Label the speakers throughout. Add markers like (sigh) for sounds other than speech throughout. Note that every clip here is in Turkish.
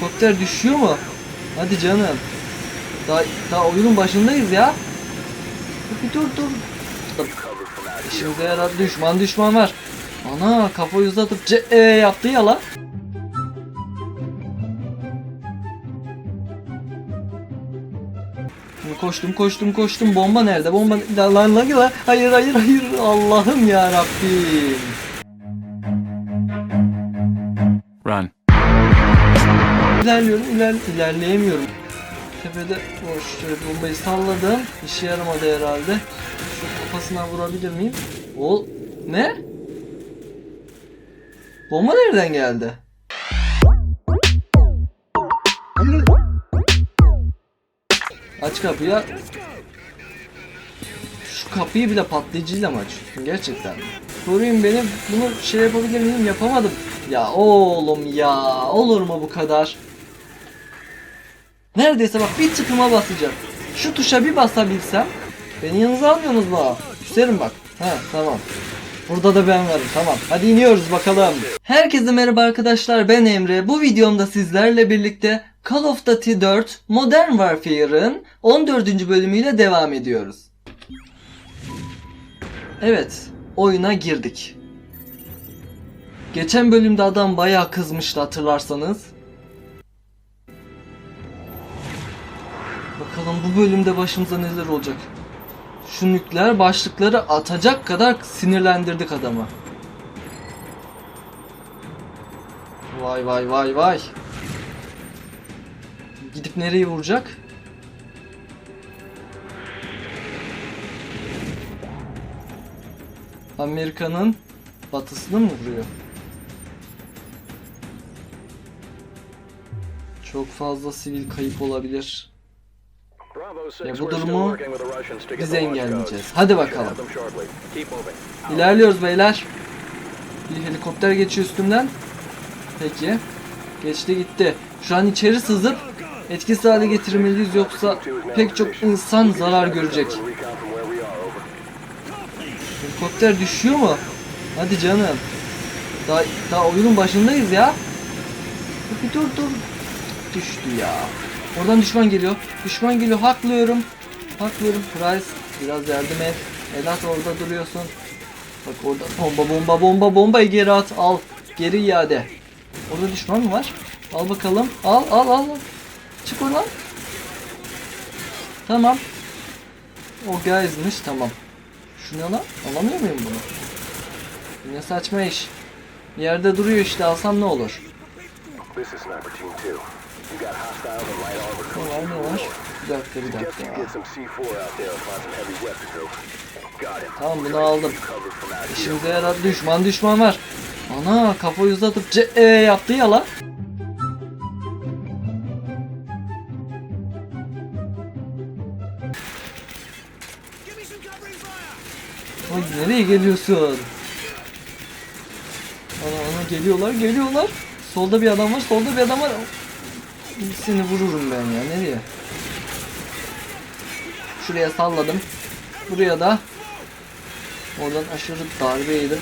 Speaker 1: Helikopter düşüyor mu? Hadi canım. Daha, daha oyunun başındayız ya. Bir dur dur. İşimize yarar düşman düşman var. Ana kafayı uzatıp ce e yaptı ya. Şimdi koştum koştum koştum bomba nerede bomba lan lan lan hayır hayır hayır Allah'ım ya Rabbim. İlerliyorum iler ilerleyemiyorum. Tepede boş bombayı salladım. İşe yaramadı herhalde. Şu kafasına vurabilir miyim? O ne? Bomba nereden geldi? Aç kapıyı. Şu kapıyı bile patlayıcıyla mı açıyorsun gerçekten? Koruyun beni. Bunu şey yapabilir miyim? Yapamadım. Ya oğlum ya. Olur mu bu kadar? Neredeyse bak bir tıkıma basacağım. Şu tuşa bir basabilsem. Beni yanınıza almıyorsunuz mu? Küserim bak. Ha tamam. Burada da ben varım tamam. Hadi iniyoruz bakalım. Herkese merhaba arkadaşlar ben Emre. Bu videomda sizlerle birlikte Call of Duty 4 Modern Warfare'ın 14. bölümüyle devam ediyoruz. Evet, oyuna girdik. Geçen bölümde adam bayağı kızmıştı hatırlarsanız. Bu bölümde başımıza neler olacak. Şu nükleer başlıkları atacak kadar sinirlendirdik adamı. Vay vay vay vay. Gidip nereye vuracak? Amerika'nın batısını mı vuruyor? Çok fazla sivil kayıp olabilir.
Speaker 2: Ya bu durumu
Speaker 1: biz engelleyeceğiz. Hadi bakalım. İlerliyoruz beyler. Bir helikopter geçiyor üstümden. Peki. Geçti gitti. Şu an içeri sızıp etkisiz hale getirmeliyiz yoksa pek çok insan zarar görecek. Helikopter düşüyor mu? Hadi canım. Daha, daha oyunun başındayız ya. Bir dur dur. Düştü ya. Oradan düşman geliyor. Düşman geliyor. Haklıyorum. Haklıyorum. Price biraz yardım et. Elat orada duruyorsun. Bak orada bomba bomba bomba bombayı geri at. Al. Geri iade. Orada düşman mı var? Al bakalım. Al al al. Çık oradan. Tamam. O guys'mış tamam. Şu ne lan? Alamıyor muyum bunu? Yine saçma iş. Yerde duruyor işte alsam ne olur? Ne var ne var? Bir dakika bir dakika. Tamam bunu aldım. İşimize yarar düşman düşman var. Ana kafayı uzatıp ce e yaptı ya lan. Ay nereye geliyorsun? Ana ana geliyorlar geliyorlar. Solda bir adam var solda bir adam var. Seni vururum ben ya nereye? Şuraya salladım. Buraya da Oradan aşırı darbe yedim.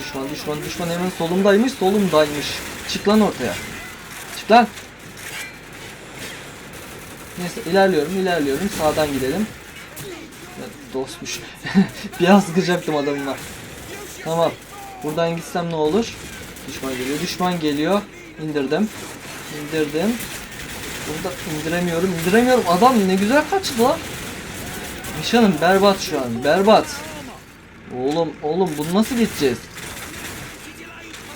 Speaker 1: Düşman düşman düşman hemen solumdaymış solumdaymış. Çık lan ortaya. Çık lan. Neyse ilerliyorum ilerliyorum sağdan gidelim. Ya, dostmuş. (laughs) Biraz sıkacaktım adamıma. Tamam. Buradan gitsem ne olur? Düşman geliyor. Düşman geliyor. İndirdim. İndirdim. Burada indiremiyorum. indiremiyorum. Adam ne güzel kaçtı lan. Nişanım berbat şu an. Berbat. Oğlum oğlum bunu nasıl geçeceğiz?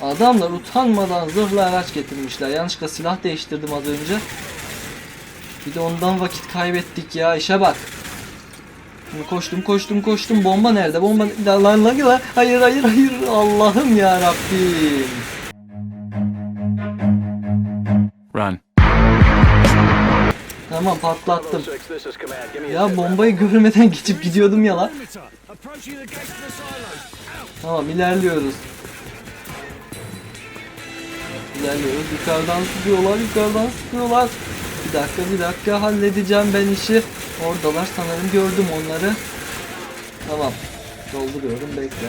Speaker 1: Adamlar utanmadan zırhlı araç getirmişler. Yanlışlıkla silah değiştirdim az önce. Bir de ondan vakit kaybettik ya. işe bak. Şimdi koştum koştum koştum. Bomba nerede? Bomba lan lan lan. lan. Hayır hayır hayır. Allah'ım ya Rabbim.
Speaker 3: Run.
Speaker 1: Tamam patlattım. Ya bombayı görmeden geçip gidiyordum ya lan. Tamam ilerliyoruz. İlerliyoruz. Yukarıdan sıkıyorlar, yukarıdan sıkıyorlar. Bir dakika, bir dakika halledeceğim ben işi. Oradalar sanırım gördüm onları. Tamam. Dolduruyorum bekle.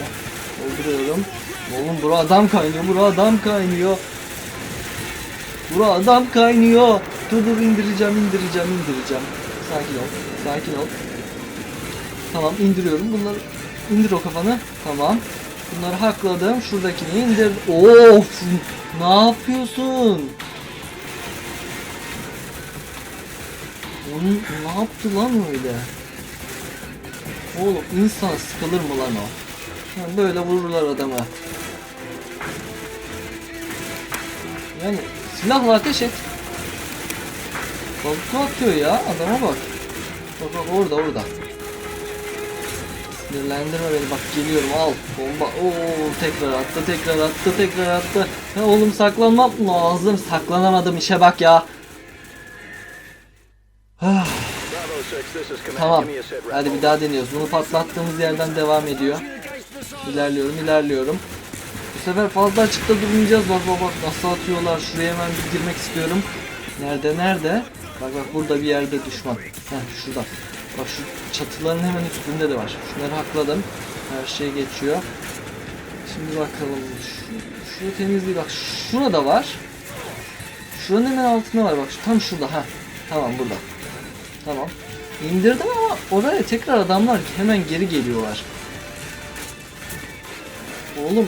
Speaker 1: Dolduruyorum. Oğlum bura adam kaynıyor, bura adam kaynıyor. Bura adam kaynıyor. Dur dur indireceğim indireceğim indireceğim. Sakin ol. Sakin ol. Tamam indiriyorum bunları. İndir o kafanı. Tamam. Bunları hakladım. Şuradakini indir. Of! Ne yapıyorsun? Onun ne yaptı lan öyle? Oğlum insan sıkılır mı lan o? Yani böyle vururlar adama. Yani silahla ateş et. Balıklı atıyor ya adama bak. Bak bak orada orada. Sinirlendirme beni bak geliyorum al bomba Oo tekrar attı tekrar attı tekrar attı ya oğlum saklanmam lazım saklanamadım işe bak ya Tamam. Hadi bir daha deniyoruz. Bunu patlattığımız yerden devam ediyor. İlerliyorum ilerliyorum. Bu sefer fazla açıkta durmayacağız. Bak bak bak nasıl atıyorlar. Şuraya hemen bir girmek istiyorum. Nerede nerede? Bak bak burada bir yerde düşman. Heh şurada. Bak şu çatıların hemen üstünde de var. Şunları hakladım. Her şey geçiyor. Şimdi bakalım. Şu, şu temizliği bak şurada var. Şuranın hemen altında var. Bak tam şurada. Ha Tamam burada Tamam. İndirdim ama oraya tekrar adamlar hemen geri geliyorlar. Oğlum.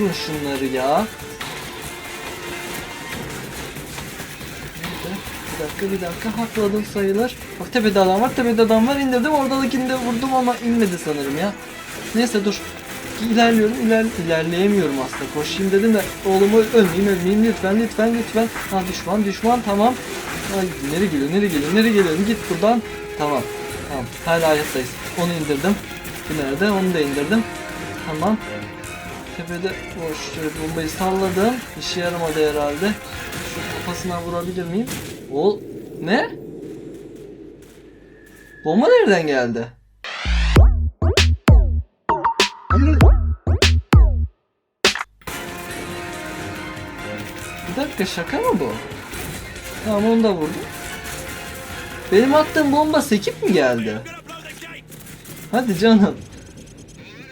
Speaker 1: Vurun şunları ya? Bir dakika bir dakika. Hakladım sayılır. Bak tepede adam var tepede adam var. İndirdim oradakini de vurdum ama inmedi sanırım ya. Neyse dur İlerliyorum iler, ilerleyemiyorum aslında. Koşayım dedim de oğlumu ölmeyeyim ölmeyeyim lütfen lütfen lütfen. Ha düşman düşman tamam. Ay nereye geliyor nereye geliyor nereye geliyor? Git buradan. Tamam tamam. Hala hayattayız. Onu indirdim. Bu nerede? Onu da indirdim. Tamam. Tepede boş bombayı salladım. İşe yaramadı herhalde. Şu kafasına vurabilir miyim? Ol ne? Bomba nereden geldi dakika şaka mı bu? Tamam onu da vurdum. Benim attığım bomba sekip mi geldi? Hadi canım.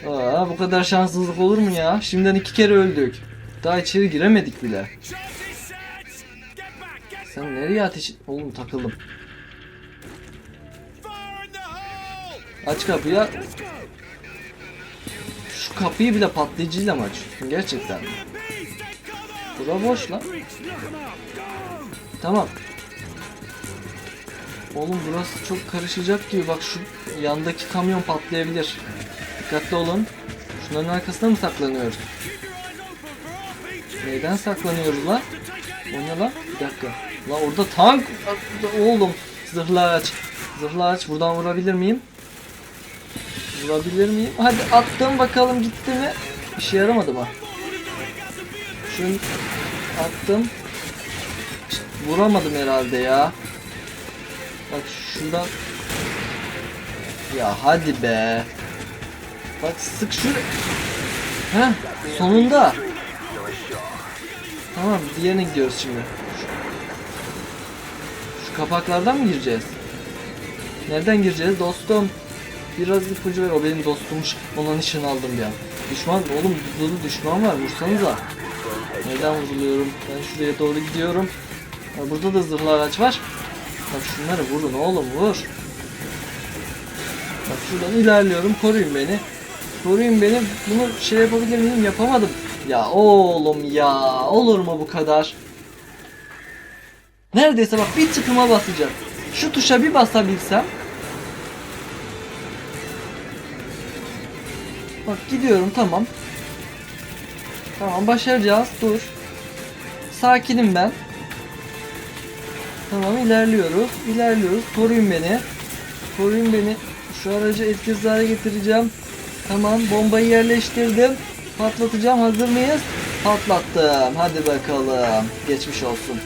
Speaker 1: Aa, bu kadar şanssızlık olur mu ya? Şimdiden iki kere öldük. Daha içeri giremedik bile. Sen nereye ateş... Oğlum takıldım. Aç kapıyı. Şu kapıyı bile patlayıcıyla mı açıyorsun? Gerçekten. Bura boş lan. Tamam. Oğlum burası çok karışacak gibi. Bak şu yandaki kamyon patlayabilir. Dikkatli olun. Şunların arkasına mı saklanıyoruz? Neyden saklanıyoruz lan? O ne lan? Bir dakika. Lan orada tank. Oğlum. Zırhlı aç. Zırhlı aç. Buradan vurabilir miyim? Vurabilir miyim? Hadi attım bakalım gitti mi? İşe yaramadı mı? Şunu attım. Vuramadım herhalde ya. Bak şuradan. Ya hadi be. Bak sık şunu. Heh sonunda. Tamam diğerine gidiyoruz şimdi. Şu, kapaklardan mı gireceğiz? Nereden gireceğiz dostum? Biraz ipucu ver. O benim dostummuş. Onun nişan aldım ya. Düşman oğlum dolu düşman var. Vursanıza. Neden vuruluyorum? Ben şuraya doğru gidiyorum. Ha, burada da zırhlı araç var. Bak şunları vurun oğlum vur. Bak şuradan ilerliyorum. Koruyun beni. Koruyun beni. Bunu şey yapabilir miyim? Yapamadım. Ya oğlum ya. Olur mu bu kadar? Neredeyse bak bir tıkıma basacağım. Şu tuşa bir basabilsem. Bak gidiyorum tamam. Tamam başaracağız. Dur. Sakinim ben. Tamam ilerliyoruz. İlerliyoruz. Koruyun beni. Koruyun beni. Şu aracı etkisiz hale getireceğim. Tamam bombayı yerleştirdim. Patlatacağım. Hazır mıyız? Patlattım. Hadi bakalım. Geçmiş olsun.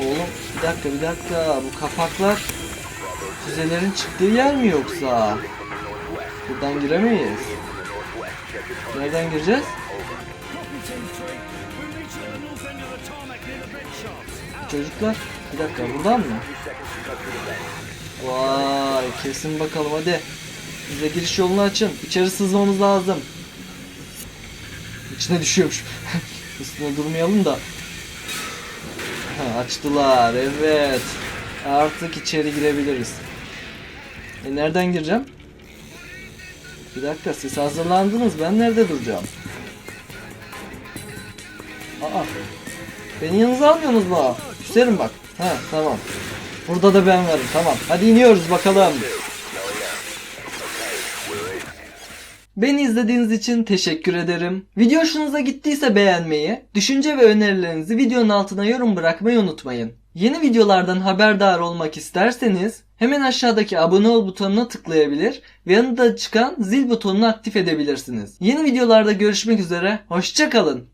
Speaker 1: Oğlum bir dakika bir dakika. Bu kapaklar füzelerin çıktığı yer mi yoksa? Buradan giremeyiz. Nereden gireceğiz? Çocuklar bir dakika buradan mı? Vay kesin bakalım hadi. Bize giriş yolunu açın. İçeri sızmamız lazım. İçine düşüyormuş. (laughs) Üstüne durmayalım da. Açtılar evet. Artık içeri girebiliriz. E nereden gireceğim? Bir dakika siz hazırlandınız ben nerede duracağım? Aa. Beni yanınıza almıyorsunuz mu? Küserim bak. Ha tamam. Burada da ben varım tamam. Hadi iniyoruz bakalım. Beni izlediğiniz için teşekkür ederim. Video hoşunuza gittiyse beğenmeyi, düşünce ve önerilerinizi videonun altına yorum bırakmayı unutmayın. Yeni videolardan haberdar olmak isterseniz hemen aşağıdaki abone ol butonuna tıklayabilir ve yanında çıkan zil butonunu aktif edebilirsiniz. Yeni videolarda görüşmek üzere, hoşçakalın.